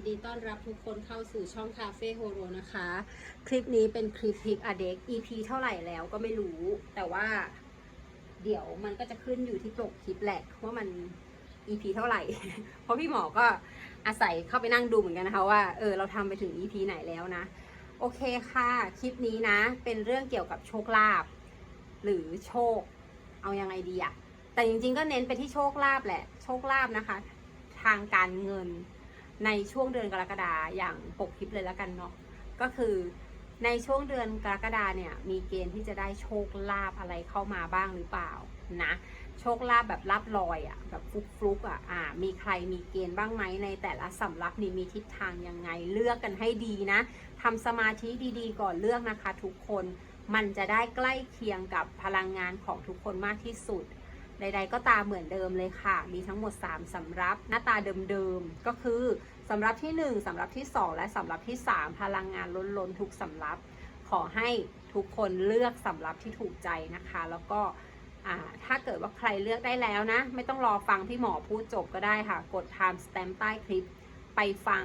ยินดีต้อนรับทุกคนเข้าสู่ช่องคาเฟ่โฮโรนะคะ คลิปนี้เป็นคลิปพิกอเด็ก EP เท่าไหร่แล้วก็ไม่รู้ แต่ว่าเดี๋ยวมันก็จะขึ้นอยู่ที่ปกคลิปแหละว่ามัน EP เท่าไหร่ เพราะพี่หมอก็อาศัยเข้าไปนั่งดูเหมือนกันนะคะว่าเออเราทำไปถึง EP ไหนแล้วนะ โอเคค่ะ คลิปนี้นะ เป็นเรื่องเกี่ยวกับโชคลาภหรือโชค เอายังไงดีอะแต่จริงๆก็เน้นไปที่โชคลาภแหละ โชคลาภนะคะ ทางการเงิน ในช่วงเดือนกรกฎาอย่างปกคลิปเลยแล้วกันเนาะก็คือในช่วงเดือนกรกฎาเนี่ยมีเกณฑ์ที่จะได้โชคลาภอะไรเข้ามาบ้างหรือเปล่านะโชคลาภแบบลาบลอยอะ่ะแบบฟลุกฟลุกๆอะอ่ามีใครมีเกณฑ์บ้างไหมในแต่ละสำรับนี่มีทิศทางยังไงเลือกกันให้ดีนะทำสมาธิดีๆ ก่อนเลือกนะคะ ทุกคนมันจะได้ใกล้เคียงกับพลังงานของทุกคนมากที่สุด ใด ๆ ก็ตามเหมือนเดิมเลยค่ะ มีทั้งหมด 3สำรับหน้าตาเดิมๆ ก็คือสำรับที่ 1สำรับที่ 2 และสำรับที่ 3 พลังงานล้นๆ ทุกสำรับ ขอให้ทุกคนเลือกสำรับที่ถูกใจนะคะ แล้วก็ถ้าเกิดว่าใครเลือกได้แล้วนะ ไม่ต้องรอฟังพี่หมอพูดจบก็ได้ค่ะ กด time stamp ใต้คลิป ไปฟัง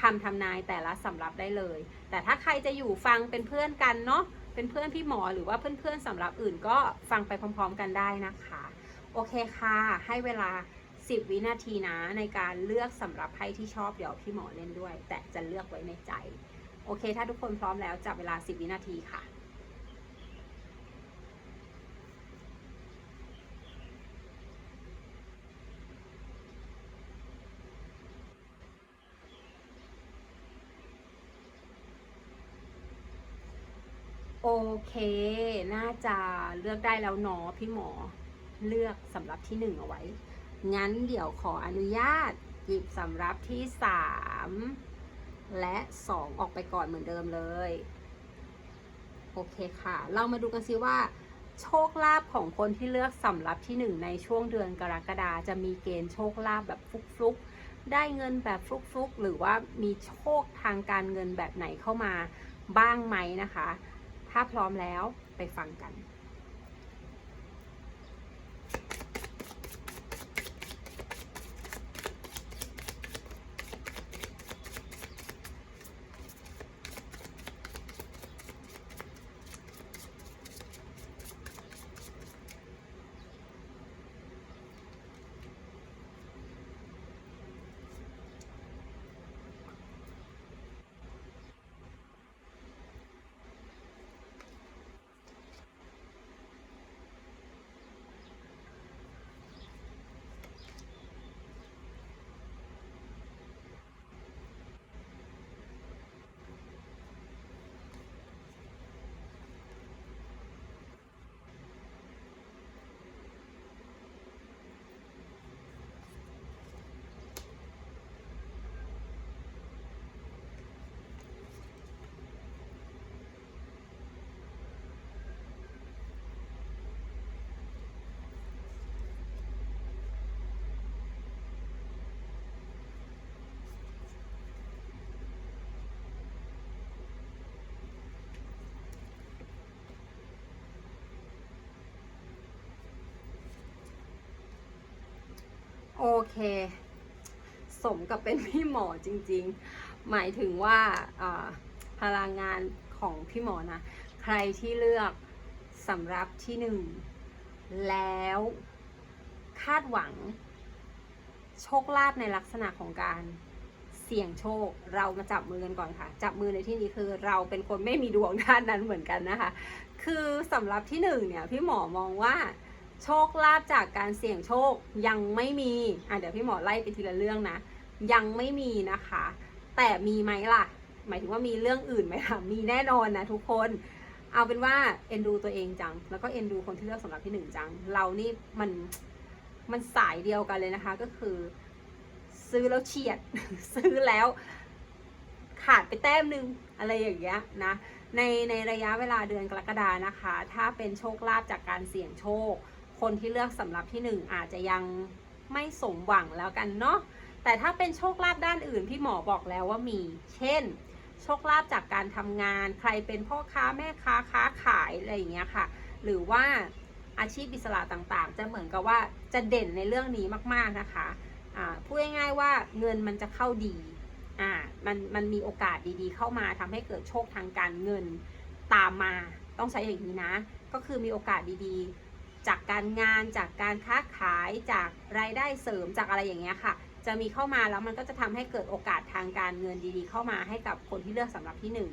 คำทำนายแต่ละสำรับได้เลย แต่ถ้าใครจะอยู่ฟังเป็นเพื่อนกันเนาะเป็นเพื่อนพี่หมอหรือว่าเพื่อนๆสำรับอื่นก็ฟังไปพร้อม ๆ กันได้นะคะ โอเคค่ะ ให้เวลา 10 วินาทีนะในการเลือกสำหรับไพ่ที่ชอบเดี๋ยวพี่หมอเล่นด้วย แต่จะเลือกไว้ในใจ โอเค ถ้าทุกคนพร้อมแล้วจับเวลา 10 วินาทีค่ะโอเค น่าจะเลือกได้แล้วเนาะพี่หมอ เลือกสำรับที่หนึ่งเอาไว้ งั้นเดี๋ยวขออนุญาตหยิบสำรับที่สามและสองออกไปก่อนเหมือนเดิมเลย โอเคค่ะ เรามาดูกันซิว่า โชคลาภของคนที่เลือกสำรับที่หนึ่งในช่วงเดือนกรกฎาจะมีเกณฑ์โชคลาภแบบฟลุกๆ ได้เงินแบบฟลุกๆ หรือว่ามีโชคทางการเงินแบบไหนเข้ามาบ้างไหมนะคะ ถ้าพร้อมแล้วไปฟังกัน โอเค สมกับเป็นพี่หมอจริง ๆ หมายถึงว่าพลังงานของพี่หมอนะ ใครที่เลือกสำรับที่หนึ่งแล้วคาดหวัง โชคลาภในลักษณะของการเสี่ยงโชค เรามาจับมือกันก่อนค่ะ จับมือในที่นี้คือเราเป็นคนไม่มีดวงด้านนั้นเหมือนกันนะคะ คือสำหรับที่หนึ่งเนี่ย พี่หมอมองว่า โชคลาภจากการเสี่ยงโชคยังไม่มีอะเดี๋ยวพี่หมอไล่ไปทีละเรื่องนะ ยังไม่มีนะคะ แต่มีไหมล่ะ หมายถึงว่ามีเรื่องอื่นไหมล่ะ มีแน่นอนนะทุกคน เอาเป็นว่าเอ็นดูตัวเองจัง แล้วก็เอ็นดูคนที่เลือกสำหรับที่หนึ่งจัง เรานี่มันมันสายเดียวกันเลยนะคะ ก็คือ ซื้อแล้วเฉียด ซื้อแล้ว ขาดไปแต้มหนึ่งอะไรอย่างเงี้ยนะในในระยะเวลาเดือนกรกฎานะคะ ถ้าเป็นโชคลาภจากการเสี่ยงโชค คนที่เลือกสำหรับที่หนึ่งอาจจะยังไม่สมหวังแล้วกันเนาะแต่ถ้าเป็นโชคลาภด้านอื่นพี่หมอบอกแล้วว่ามี เช่น โชคลาภจากการทำงาน ใครเป็นพ่อค้าแม่ค้าค้าขายอะไรอย่างเงี้ยค่ะ หรือว่าอาชีพอิสระต่างๆ จะเหมือนกับว่าจะเด่นในเรื่องนี้มากๆนะคะพูดง่ายๆว่าเงินมันจะเข้าดีอ่ามันมันมีโอกาสดีๆ เข้ามาทำให้เกิดโชคทางการเงินตามมาต้องใช้อย่างนี้นะ ก็คือมีโอกาสดีๆ จากการงานจากการค้าขายจากรายได้เสริมจากอะไรอย่างเงี้ยค่ะ จะมีเข้ามาแล้วมันก็จะทำให้เกิดโอกาสทางการเงินดีๆ เข้ามาให้กับคนที่เลือกสำหรับที่หนึ่ง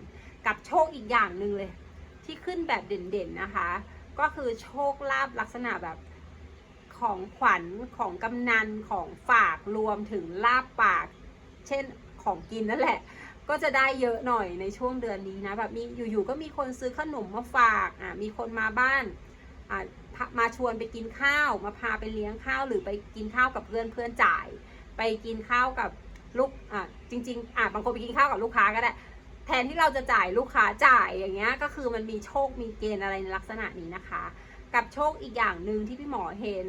กับโชคอีกอย่างหนึ่งเลย ที่ขึ้นแบบเด่นๆนะคะ ก็คือโชคลาภลักษณะแบบของขวัญของกำนันของฝากรวมถึงลาบปาก เช่นของกินนั่นแหละ ก็จะได้เยอะหน่อยในช่วงเดือนนี้นะแบบมีอยู่ๆก็มีคนซื้อขนมมาฝากอะมีคนมาบ้าน มาชวนไปกินข้าวมาพาไปเลี้ยงข้าวหรือไปกินข้าวกับเพื่อนเพื่อนจ่าย ไปกินข้าวกับลูกอะจริงๆอะบางคนไปกินข้าวกับลูกค้าก็ได้แทนที่เราจะจ่ายลูกค้าจ่ายอย่างเงี้ยก็คือมันมีโชคมีเกณฑ์อะไรในลักษณะนี้นะคะ กับโชคอีกอย่างหนึ่งที่พี่หมอเห็น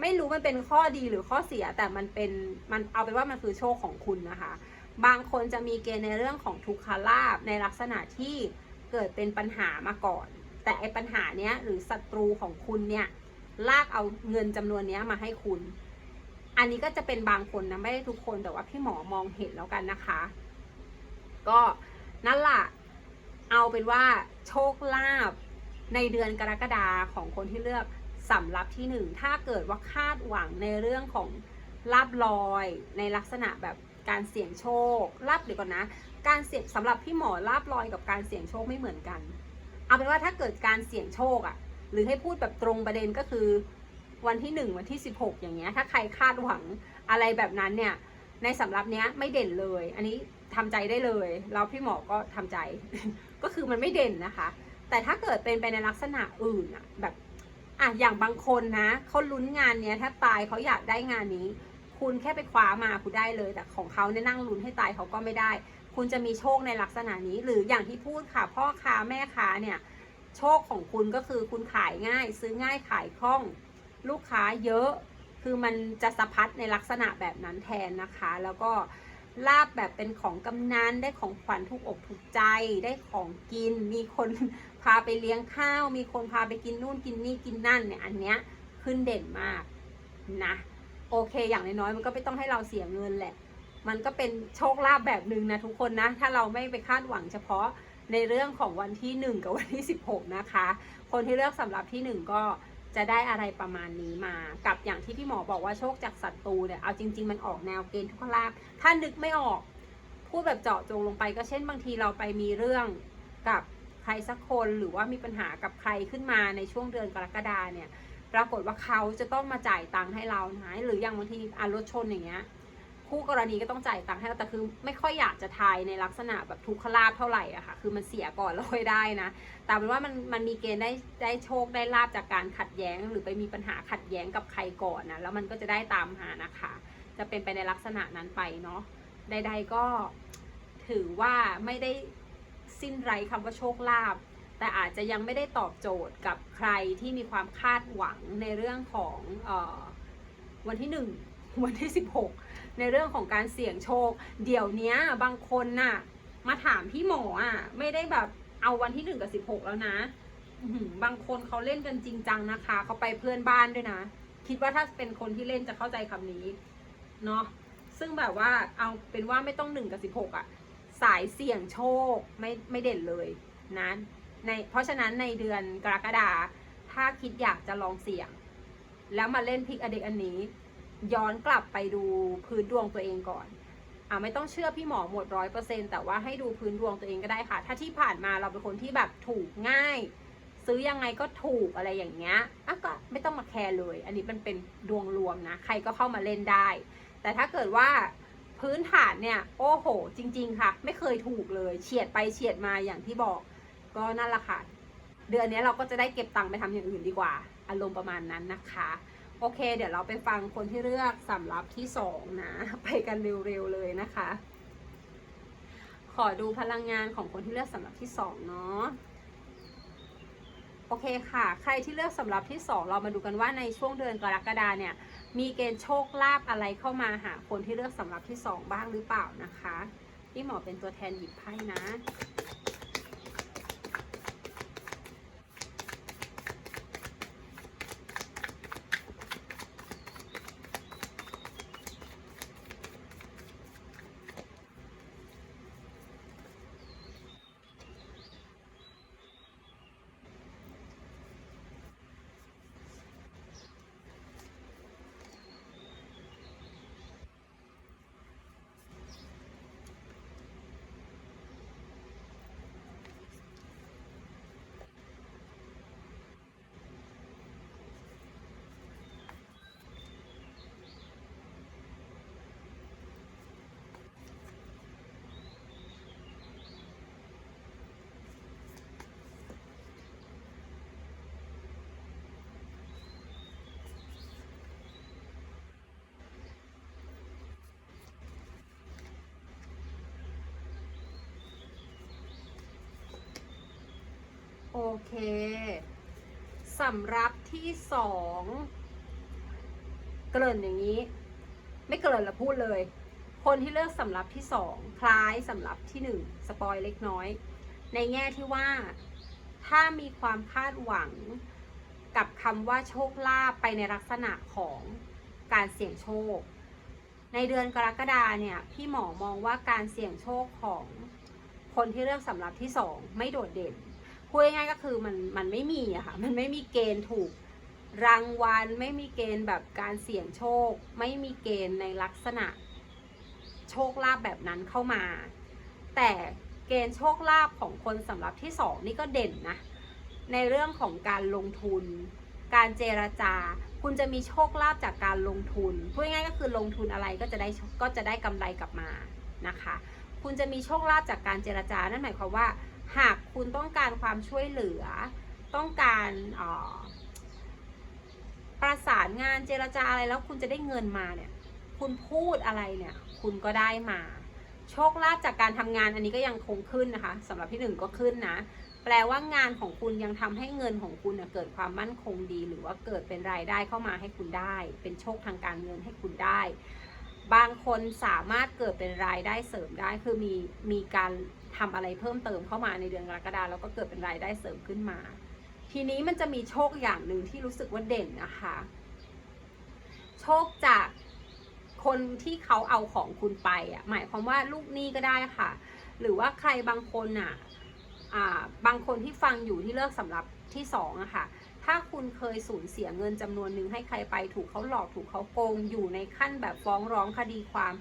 ไม่รู้มันเป็นข้อดีหรือข้อเสียแต่มันเป็นมันเอาเป็นว่ามันคือโชคของคุณนะคะ บางคนจะมีเกณฑ์ในเรื่องของทุกขลาบในลักษณะที่เกิดเป็นปัญหามาก่อน แต่ไอ้ปัญหาเนี้ยหรือศัตรูของคุณเนี่ยลากเอาเงินจำนวนเนี้ยมาให้คุณ อันนี้ก็จะเป็นบางคนนะไม่ได้ทุกคนแต่ว่าพี่หมอมองเห็นแล้วกันนะคะ ก็นั่นแหละเอาเป็นว่าโชคลาภในเดือนกรกฎาของคนที่เลือกสำรับที่หนึ่งถ้าเกิดว่าคาดหวังในเรื่องของลาบลอยในลักษณะแบบการเสี่ยงโชคลาบเดี๋ยวก่อนนะ การเสี่ยงสำหรับพี่หมอลาบลอยกับการเสี่ยงโชคไม่เหมือนกัน เอาเป็นว่าถ้าเกิดการเสี่ยงโชคอะหรือให้พูดแบบตรงประเด็นก็คือ วันที่หนึ่งวันที่สิบหกอย่างเงี้ย ถ้าใครคาดหวังอะไรแบบนั้นเนี่ย ในสำรับเนี้ยไม่เด่นเลย อันนี้ทำใจได้เลยแล้วพี่หมอก็ทำใจ ก็คือมันไม่เด่นนะคะ แต่ถ้าเกิดเป็นไปในลักษณะอื่นอะแบบอะอย่างบางคนนะเขาลุ้นงานเนี้ยถ้าตายเขาอยากได้งานนี้ คุณแค่ไปคว้ามาคุณได้เลย แต่ของเขาเนี่ยนั่งลุ้นให้ตายเขาก็ไม่ได้ คุณจะมีโชคในลักษณะนี้ หรืออย่างที่พูดค่ะ พ่อค้าแม่ค้าเนี่ย โชคของคุณก็คือคุณขายง่าย ซื้อง่ายขายคล่อง ลูกค้าเยอะ คือมันจะสะพัดในลักษณะแบบนั้นแทนนะคะ แล้วก็ลาบแบบเป็นของกำนันได้ของขวัญถูกอกถูกใจได้ของกิน มีคนพาไปเลี้ยงข้าว มีคนพาไปกินนู่นกินนี่กินนั่นเนี่ยอันเนี้ยขึ้นเด่นมากนะโอเคอย่างน้อยๆมันก็ไม่ต้องให้เราเสียเงินแหละ มันก็เป็นโชคลาภแบบหนึ่งนะทุกคนนะ ถ้าเราไม่ไปคาดหวังเฉพาะในเรื่องของวันที่ 1 กับวันที่ 16 นะคะ คนที่เลือกสำหรับที่ 1 ก็จะได้อะไรประมาณนี้มา กับอย่างที่พี่หมอบอกว่าโชคจากศัตรูเนี่ย เอาจริง ๆ มันออกแนวเกณฑ์ทุกขลาภถ้านึกไม่ออก พูดแบบเจาะจงลงไปก็เช่นบางทีเราไปมีเรื่องกับใครสักคนหรือว่ามีปัญหากับใครขึ้นมาในช่วงเดือนกรกฎาเนี่ย ปรากฏว่าเขาจะต้องมาจ่ายตังค์ให้เรานะหรืออย่างบางทีอารถชนอย่างเงี้ย คู่กรณีก็ต้องจ่ายตังค์ให้เราแต่คือไม่ค่อยอยากจะทายในลักษณะแบบทุกขลาบเท่าไหร่อะค่ะ คือมันเสียก่อนแล้วค่อยได้นะ แต่เป็นว่ามันมันมีเกณฑ์ได้ได้โชคได้ลาบจากการขัดแย้ง หรือไปมีปัญหาขัดแย้งกับใครก่อนนะ แล้วมันก็จะได้ตามหานะคะ จะเป็นไปในลักษณะนั้นไปเนาะ ใด ๆก็ถือว่าไม่ได้สิ้นไรคำว่าโชคลาภแต่อาจจะยังไม่ได้ตอบโจทย์กับใครที่มีความคาดหวังในเรื่องของออวันที่หนึ่งวันที่สิบหก ในเรื่องของการเสี่ยงโชค เดี๋ยวนี้บางคนน่ะ มาถามพี่หมออะไม่ได้แบบเอาวันที่หนึ่งกับสิบหกแล้วนะบางคนเขาเล่นกันจริงจังนะคะเขาไปเพื่อนบ้านด้วยนะ คิดว่าถ้าเป็นคนที่เล่นจะเข้าใจคำนี้เนาะซึ่งแบบว่าเอาเป็นว่าไม่ต้องหนึ่งกับสิบหกอะสายเสี่ยงโชคไม่ไม่เด่นเลยนะในเพราะฉะนั้นในเดือนกรกฎาถ้าคิดอยากจะลองเสี่ยง แล้วมาเล่นพิกอเด็กอันนี้ ย้อนกลับไปดูพื้นดวงตัวเองก่อนอ่าไม่ต้องเชื่อพี่หมอหมดร้อยเปอร์เซ็นแต่ว่าให้ดูพื้นดวงตัวเองก็ได้ค่ะ ถ้าที่ผ่านมาเราเป็นคนที่แบบถูกง่าย ซื้อยังไงก็ถูกอะไรอย่างเงี้ยอะก็ไม่ต้องมาแคร์เลย อันนี้มันเป็นดวงรวมนะ ใครก็เข้ามาเล่นได้ แต่ถ้าเกิดว่าพื้นฐานเนี่ย โอ้โห จริง ๆ ค่ะ ไม่เคยถูกเลยเฉียดไปเฉียดมาอย่างที่บอก ก็นั่นแหละค่ะ เดือนนี้เราก็จะได้เก็บตังค์ไปทำอย่างอื่นดีกว่า อารมณ์ประมาณนั้นนะคะ โอเค เดี๋ยวเราไปฟังคนที่เลือกสำรับที่สองนะ ไปกันเร็วๆเลยนะคะ ขอดูพลังงานของคนที่เลือกสำรับที่สองเนาะโอเคค่ะ ใครที่เลือกสำหรับที่สองเรามาดูกันว่าในช่วงเดือนกรกฎาเนี่ย มีเกณฑ์โชคลาภอะไรเข้ามาหาคนที่เลือกสำหรับที่สองบ้างหรือเปล่านะคะ พี่หมอเป็นตัวแทนหยิบไพ่นะ เคสำหรับที่สองเกริ่นอย่างนี้ ไม่เกริ่นละพูดเลย คนที่เลือกสำรับที่สองคล้ายสำรับที่หนึ่งสปอยเล็กน้อย ในแง่ที่ว่าถ้ามีความคาดหวังกับคำว่าโชคลาภไปในลักษณะของการเสี่ยงโชค ในเดือนกรกฎาเนี่ยพี่หมอมองว่าการเสี่ยงโชคของคนที่เลือกสำรับที่สองไม่โดดเด่น พูดง่ายๆก็คือมันมันไม่มีอะค่ะ มันไม่มีเกณฑ์ถูกรางวัล ไม่มีเกณฑ์แบบการเสี่ยงโชค ไม่มีเกณฑ์ในลักษณะโชคลาภแบบนั้นเข้ามา แต่เกณฑ์โชคลาภของคนสำหรับที่สองนี่ก็เด่นนะ ในเรื่องของการลงทุน การเจรจา คุณจะมีโชคลาภจากการลงทุน พูดง่ายๆก็คือลงทุนอะไรก็จะได้ก็จะได้กำไรกลับมานะคะ คุณจะมีโชคลาภจากการเจรจา นั่นหมายความว่า หากคุณต้องการความช่วยเหลือ ต้องการประสานงานเจรจาอะไรแล้วคุณจะได้เงินมาเนี่ย คุณพูดอะไรเนี่ย คุณก็ได้มา โชคลาภจากการทำงานอันนี้ก็ยังคงขึ้นนะคะสำหรับที่หนึ่งก็ขึ้นนะ แปลว่างานของคุณยังทำให้เงินของคุณเกิดความมั่นคงดี หรือว่าเกิดเป็นรายได้เข้ามาให้คุณได้ เป็นโชคทางการเงินให้คุณได้ บางคนสามารถเกิดเป็นรายได้เสริมได้คือมีมีการ ทำอะไรเพิ่มเติมเข้ามาในเดือนกรกฎาแล้วก็เกิดเป็นรายได้เสริมขึ้นมา ทีนี้มันจะมีโชคอย่างหนึ่งที่รู้สึกว่าเด่นนะคะ โชคจากคนที่เขาเอาของคุณไปอะหมายความว่าลูกหนี้ก็ได้ค่ะ หรือว่าใครบางคนอะบางคนที่ฟังอยู่ที่เลือกสำหรับที่สองอะค่ะ ถ้าคุณเคยสูญเสียเงินจำนวนหนึ่งให้ใครไปถูกเขาหลอกถูกเขาโกงอยู่ในขั้นแบบฟ้องร้องคดีความ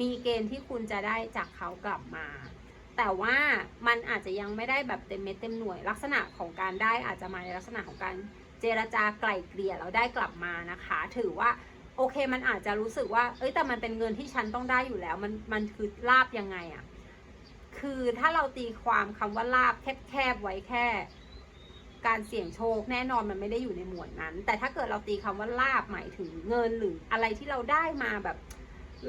มีเกณฑ์ที่คุณจะได้จากเขากลับมา แต่ว่ามันอาจจะยังไม่ได้แบบเต็มเม็ดเต็มหน่วย ลักษณะของการได้อาจจะมาในลักษณะของการเจรจาไกล่เกลี่ยแล้วได้กลับมานะคะ ถือว่าโอเคมันอาจจะรู้สึกว่า เอ้ยแต่มันเป็นเงินที่ฉันต้องได้อยู่แล้ว มันมันคือลาบยังไงอะคือถ้าเราตีความคำว่าลาบแคบๆไว้แค่ การเสี่ยงโชคแน่นอนมันไม่ได้อยู่ในหมวดนั้น แต่ถ้าเกิดเราตีคำว่าลาบหมายถึงเงินหรืออะไรที่เราได้มาแบบ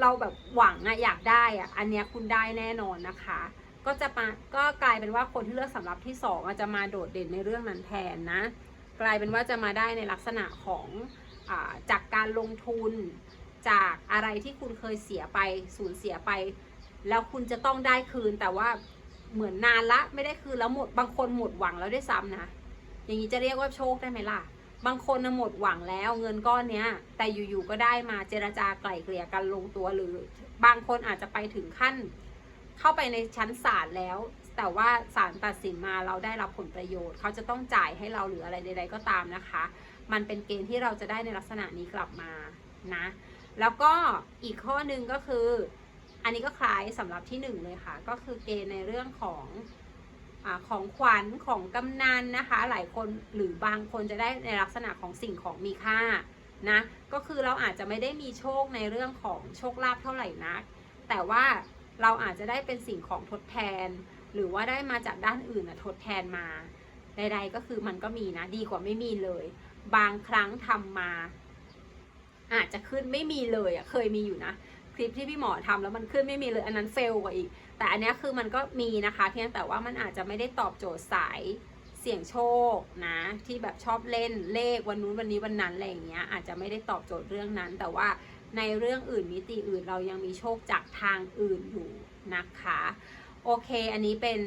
เราแบบหวังอะอยากได้อะอันเนี้ยคุณได้แน่นอนนะคะ ก็จะมาก็กลายเป็นว่าคนที่เลือกสำหรับที่สองอาจจะมาโดดเด่นในเรื่องนั้นแทนนะ กลายเป็นว่าจะมาได้ในลักษณะของอาจากการลงทุนจากอะไรที่คุณเคยเสียไปสูญเสียไป แล้วคุณจะต้องได้คืนแต่ว่าเหมือนนานละไม่ได้คืนแล้วหมดบางคนหมดหวังแล้วด้วยซ้ำนะ อย่างนี้จะเรียกว่าโชคได้ไหมล่ะ บางคนหมดหวังแล้วเงินก้อนเนี้ย แต่อยู่ๆก็ได้มาเจรจาไกล่เกลี่ยกันลงตัวหรือ บางคนอาจจะไปถึงขั้น เข้าไปในชั้นศาลแล้ว แต่ว่าศาลตัดสินมาเราได้รับผลประโยชน์ เขาจะต้องจ่ายให้เราหรืออะไรใดๆก็ตามนะคะ มันเป็นเกณฑ์ที่เราจะได้ในลักษณะนี้กลับมานะแล้วก็อีกข้อหนึ่งก็คือ อันนี้ก็คล้ายสำหรับที่หนึ่งเลยค่ะ ก็คือเกณฑ์ในเรื่องของอของขวัญของกำนันนะคะ หลายคนหรือบางคนจะได้ในลักษณะของสิ่งของมีค่านะก็คือเราอาจจะไม่ได้มีโชคในเรื่องของโชคลาภเท่าไหร่นัก แต่ว่า เราอาจจะได้เป็นสิ่งของทดแทน หรือว่าได้มาจากด้านอื่นนะทดแทนมาใดๆก็คือมันก็มีนะดีกว่าไม่มีเลย บางครั้งทำมา อาจจะขึ้นไม่มีเลยอะ่ะเคยมีอยู่นะคลิปที่พี่หมอทำแล้วมันขึ้นไม่มีเลยอันนั้นเฟลกว่าอีก แต่อันนี้คือมันก็มีนะคะ เพียงแต่ว่ามันอาจจะไม่ได้ตอบโจทย์สายเสี่ยงโชคนะ ที่แบบชอบเล่นเลขวันนู้นวันนี้วันนั้นอะไรอย่างเงี้ยอาจจะไม่ได้ตอบโจทย์เรื่องนั้น แต่ว่า ในเรื่องอื่นมิติอื่นเรายังมีโชคจากทางอื่นอยู่นะคะ โอเค อันนี้เป็น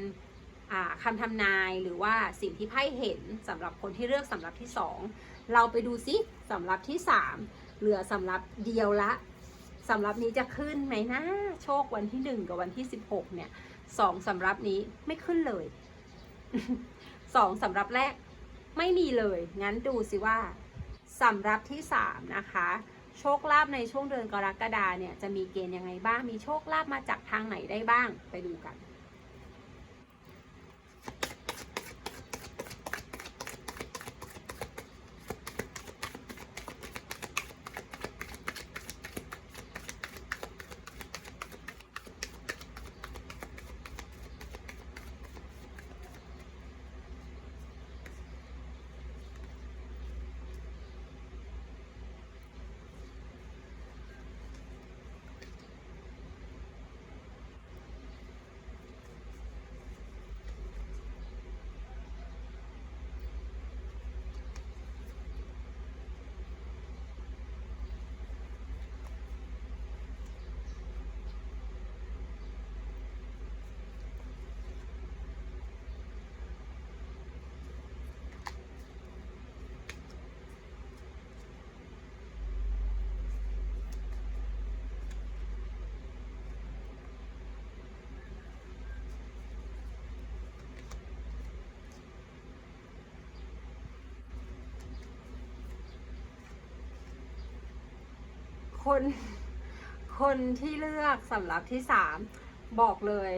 คำทำนายหรือว่าสิ่งที่ไพ่เห็นสำหรับคนที่เลือกสำหรับที่สองเราไปดูซิสำหรับที่สามเหลือสำหรับเดียวละสำหรับนี้จะขึ้นไหมนะโชควันที่หนึ่งกับวันที่สิบหกเนี่ยสองสำรับนี้ไม่ขึ้นเลยสองสำรับแรกไม่มีเลย งั้นดูสิว่าสำรับที่สามนะคะ โชคลาภในช่วงเดือนกรกฎาเนี่ยจะมีเกณฑ์ยังไงบ้าง มีโชคลาภมาจากทางไหนได้บ้างไปดูกัน คน คนที่เลือกสำรับที่สามบอกเลย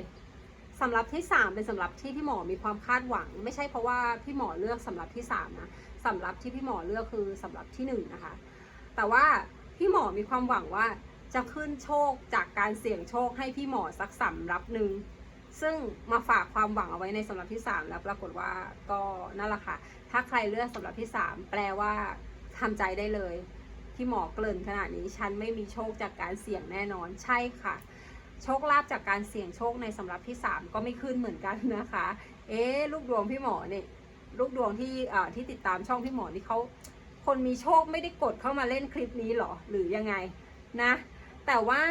สำรับที่สามเป็นสำรับที่พี่หมอมีความคาดหวัง ไม่ใช่เพราะว่าพี่หมอเลือกสำรับที่สามนะสำรับที่พี่หมอเลือกคือสำรับที่หนึ่งนะคะ แต่ว่าพี่หมอมีความหวังว่าจะขึ้นโชคจากการเสี่ยงโชคให้พี่หมอสักสำรับหนึ่งซึ่งมาฝากความหวังเอาไว้ในสำรับที่สามแล้วปรากฏว่าก็นั่นแหละค่ะ ถ้าใครเลือกสำรับที่สามแปลว่าทำใจได้เลย พี่หมอเกริ่นขนาดนี้ฉันไม่มีโชคจากการเสี่ยงแน่นอนใช่ค่ะ โชคลาภจากการเสี่ยงโชคในสำรับที่ 3 ก็ไม่ขึ้นเหมือนกันนะคะ เอ๊ลูกดวงพี่หมอเนี่ยลูกดวงที่อ่าที่ติดตามช่องพี่หมอนี่เขาคนมีโชคไม่ได้กดเข้ามาเล่นคลิปนี้หรอหรือยังไงนะ แต่ว่า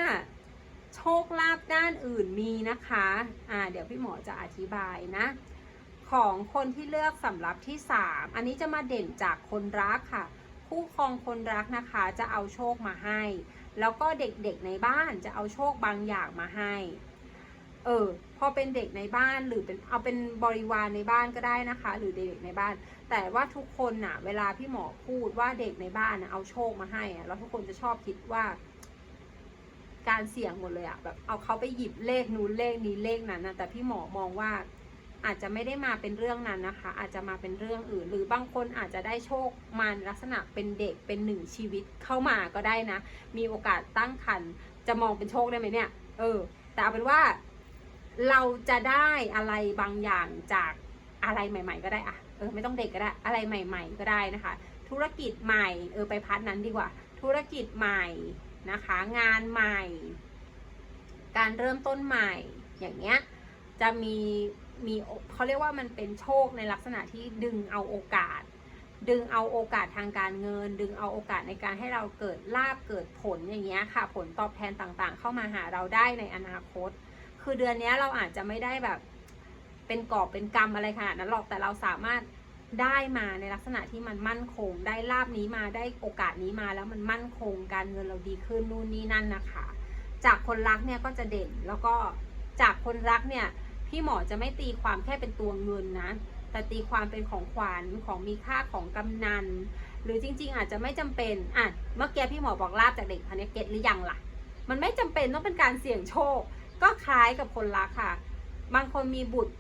โชคลาภด้านอื่นมีนะคะ อ่า เดี๋ยวพี่หมอจะอธิบายนะ ของคนที่เลือกสำรับที่ 3 อันนี้จะมาเด่นจากคนรักค่ะ คู่ครองคนรักนะคะจะเอาโชคมาให้ แล้วก็เด็กๆในบ้านจะเอาโชคบางอย่างมาให้ เออ พอเป็นเด็กในบ้านหรือเป็นเอาเป็นบริวารในบ้านก็ได้นะคะ หรือเด็กในบ้าน แต่ว่าทุกคนน่ะ เวลาพี่หมอพูดว่าเด็กในบ้านนะเอาโชคมาให้อะแล้วทุกคนจะชอบคิดว่าการเสี่ยงหมดเลยอะแบบเอาเขาไปหยิบเลขนู้นเลขนี้เลขนั้นนะแต่พี่หมอมองว่า อาจจะไม่ได้มาเป็นเรื่องนั้นนะคะ อาจจะมาเป็นเรื่องอื่น หรือบางคนอาจจะได้โชคมาลักษณะเป็นเด็กเป็นหนึ่งชีวิตเข้ามาก็ได้นะ มีโอกาสตั้งครรภ์จะมองเป็นโชคได้ไหมเนี่ย เออ แต่เอาเป็นว่าเราจะได้อะไรบางอย่างจากอะไรใหม่ ๆ ก็ได้อะเออไม่ต้องเด็กก็ได้อะไรใหม่ ๆ ก็ได้นะคะ ธุรกิจใหม่เออไปพัฒนั้นดีกว่า ธุรกิจใหม่นะคะ งานใหม่ การเริ่มต้นใหม่อย่างเงี้ยจะมีมีเขาเรียกว่ามันเป็นโชคในลักษณะที่ดึงเอาโอกาส ดึงเอาโอกาสทางการเงิน ดึงเอาโอกาสในการให้เราเกิดลาบเกิดผลอย่างเงี้ยค่ะ ผลตอบแทนต่างๆ เข้ามาหาเราได้ในอนาคต คือเดือนนี้เราอาจจะไม่ได้แบบเป็นกอบเป็นกรรมอะไรขนาดนั้นหรอกแต่เราสามารถได้มาในลักษณะที่มันมั่นคง ได้ลาบนี้มาได้โอกาสนี้มาแล้วมันมั่นคง การเงินเราดีขึ้นนู่นนี่นั่นนะคะ จากคนรักเนี่ยก็จะเด่นแล้วก็จากคนรักเนี่ย พี่หมอจะไม่ตีความแค่เป็นตัวเงินนะ แต่ตีความเป็นของขวัญของมีค่าของกำนัน หรือจริง ๆ อาจจะไม่จำเป็นอะเมื่อกี้พี่หมอบอกลาบจากเด็กพันนี้เก็ตหรือยังล่ะ มันไม่จำเป็นต้องเป็นการเสี่ยงโชค ก็คล้ายกับคนรักค่ะ บางคนมีบุตร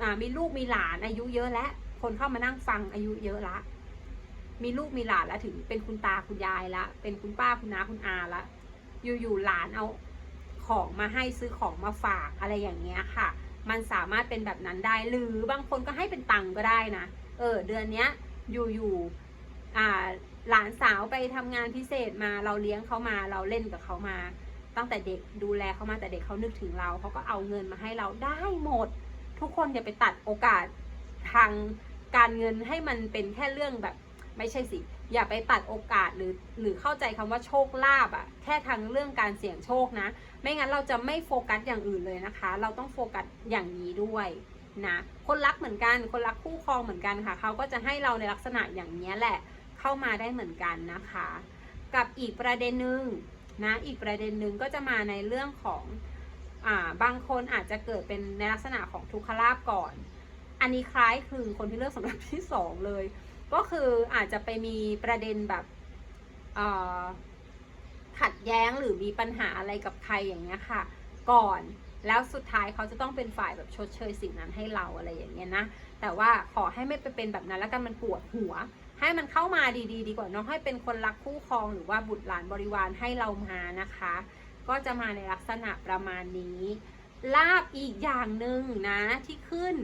อ่ามีลูกมีหลานอายุเยอะแล้วคนเข้ามานั่งฟังอายุเยอะละ มีลูกมีหลานแล้วถึงเป็นคุณตาคุณยายละ เป็นคุณป้าคุณน้าคุณอาละ อยู่ๆหลานเอาของมาให้ซื้อของมาฝากอะไรอย่างเงี้ยค่ะ มันสามารถเป็นแบบนั้นได้ หรือบางคนก็ให้เป็นตังก็ได้นะ เออ เดือนเนี้ยอยู่ๆอ่าหลานสาวไปทำงานพิเศษมาเราเลี้ยงเขามาเราเล่นกับเขามา ตั้งแต่เด็กดูแลเขามาแต่เด็กเขานึกถึงเราเขาก็เอาเงินมาให้เราได้หมด ทุกคนอย่าไปตัดโอกาสทางการเงินให้มันเป็นแค่เรื่องแบบไม่ใช่สิ อย่าไปตัดโอกาสหรือหรือเข้าใจคำว่าโชคลาภอะแค่ทางเรื่องการเสี่ยงโชคนะ ไม่งั้นเราจะไม่โฟกัสอย่างอื่นเลยนะคะ เราต้องโฟกัสอย่างนี้ด้วยนะคนรักเหมือนกัน คนรักคู่ครองเหมือนกันค่ะ เขาก็จะให้เราในลักษณะอย่างนี้แหละ เข้ามาได้เหมือนกันนะคะ กับอีกประเด็นหนึ่งนะอีกประเด็นหนึ่งก็จะมาในเรื่องของอ่าบางคนอาจจะเกิดเป็นในลักษณะของทุกขลาภก่อน อันนี้คล้ายคือคนที่เลือกสำหรับที่สองเลย ก็คืออาจจะไปมีประเด็นแบบขัดแย้งหรือมีปัญหาอะไรกับใครอย่างเงี้ยค่ะ ก่อนแล้วสุดท้ายเขาจะต้องเป็นฝ่ายแบบชดเชยสิ่งนั้นให้เราอะไรอย่างเงี้ยนะ แต่ว่าขอให้ไม่ไปเป็นแบบนั้นแล้วกันมันปวดหัว ให้มันเข้ามาดีๆดีกว่าน้องให้เป็นคนรักคู่ครองหรือว่าบุตรหลานบริวารให้เรามานะคะ ก็จะมาในลักษณะประมาณนี้ลาบอีกอย่างหนึ่งนะที่ขึ้น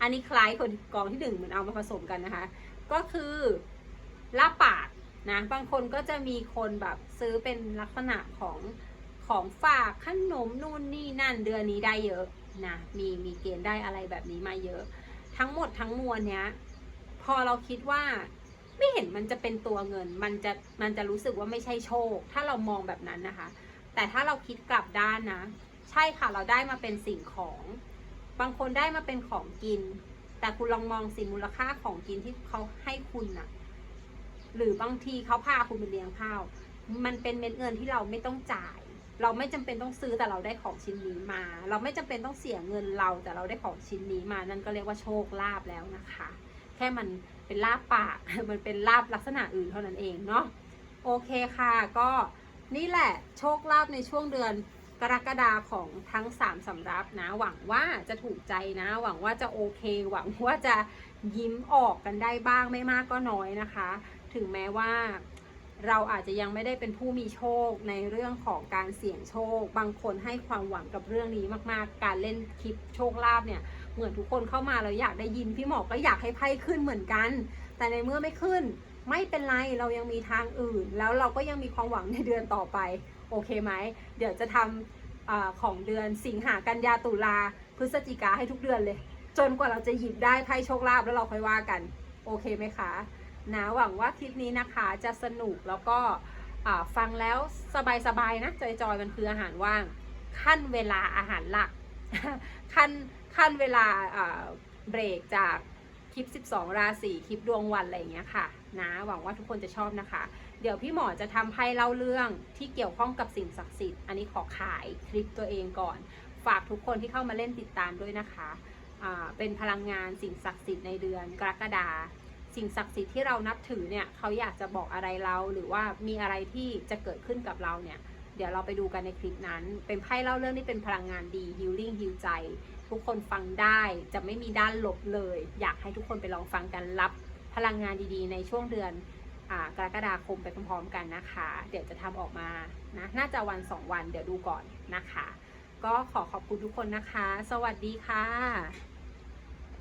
อันนี้คล้ายคนกองที่หนึ่งเหมือนเอามาผสมกันนะคะ ก็คือลาบปากนะบางคนก็จะมีคนแบบซื้อเป็นลักษณะของของฝากขนมนู่นนี่นั่นเดือนนี้ได้เยอะนะมีมีเกณฑ์ได้อะไรแบบนี้มาเยอะ ทั้งหมดทั้งมวลเนี้ยพอเราคิดว่าไม่เห็นมันจะเป็นตัวเงิน มันจะมันจะรู้สึกว่าไม่ใช่โชค ถ้าเรามองแบบนั้นนะคะ แต่ถ้าเราคิดกลับด้านนะ ใช่ค่ะเราได้มาเป็นสิ่งของ บางคนได้มาเป็นของกิน แต่คุณลองมองสิมูลค่าของกินที่เขาให้คุณน่ะ หรือบางทีเขาพาคุณไปเลี้ยงข้าว มันเป็นเม็ดเงินที่เราไม่ต้องจ่าย เราไม่จำเป็นต้องซื้อแต่เราได้ของชิ้นนี้มา เราไม่จำเป็นต้องเสียเงินเราแต่เราได้ของชิ้นนี้มา นั่นก็เรียกว่าโชคลาภแล้วนะคะ แค่มันเป็นลาบปาก มันเป็นลาบลักษณะอื่นเท่านั้นเองเนาะ โอเคค่ะ ก็นี่แหละโชคลาภในช่วงเดือน กรกฎาของทั้ง 3สำรับนะ หวังว่าจะถูกใจนะ หวังว่าจะโอเค หวังว่าจะยิ้มออกกันได้บ้างไม่มากก็น้อยนะคะ ถึงแม้ว่าเราอาจจะยังไม่ได้เป็นผู้มีโชคในเรื่องของการเสี่ยงโชค บางคนให้ความหวังกับเรื่องนี้มากๆ การเล่นคลิปโชคลาภเนี่ย เหมือนทุกคนเข้ามาแล้วอยากได้ยินพี่หมอก็อยากให้ไพ่ขึ้นเหมือนกัน แต่ในเมื่อไม่ขึ้น ไม่เป็นไรเรายังมีทางอื่น แล้วเราก็ยังมีความหวังในเดือนต่อไป โอเคไหม เดี๋ยวจะทำอของเดือนสิงหากันยาตุลาพฤศจิกาให้ทุกเดือนเลย จนกว่าเราจะหยิบได้ไพ่โชคลาภแล้วเราค่อยว่ากัน โอเคไหมคะนะหวังว่าคลิปนี้นะคะจะสนุกแล้วก็ฟังแล้วสบายๆนะจอยๆมันคืออาหารว่าง ขั้นเวลาอาหารหลัก ขั้นขั้นเวลาเบรกจาก ลิป 12 ราศีคลิปดวงวันอะไรอย่างเงี้ยค่ะนะหวังว่าทุกคนจะชอบนะคะ เดี๋ยวพี่หมอจะทำไพ่เล่าเรื่องที่เกี่ยวข้องกับสิ่งศักดิ์สิทธิ์อันนี้ขอขายคลิปตัวเองก่อน ฝากทุกคนที่เข้ามาเล่นติดตามด้วยนะคะเป็นพลังงานสิ่งศักดิ์สิทธิ์ในเดือนกรกฎาสิ่งศักดิ์สิทธิ์ที่เรานับถือเนี่ยเขาอยากจะบอกอะไรเราหรือว่ามีอะไรที่จะเกิดขึ้นกับเราเนี่ยเดี๋ยวเราไปดูกันในคลิปนั้น เป็นไพ่เล่าเรื่องที่เป็นพลังงานดีฮิลลิ่งฮิลใจ ทุกคนฟังได้จะไม่มีด้านลบเลย อยากให้ทุกคนไปลองฟังกันรับพลังงานดีๆ ในช่วงเดือนอกรกฎาคมไปพร้อมๆกันนะคะ เดี๋ยวจะทำออกมานะน่าจะวันสองวันเดี๋ยวดูก่อนนะคะ ก็ขอขอบคุณทุกคนนะคะ สวัสดีค่ะ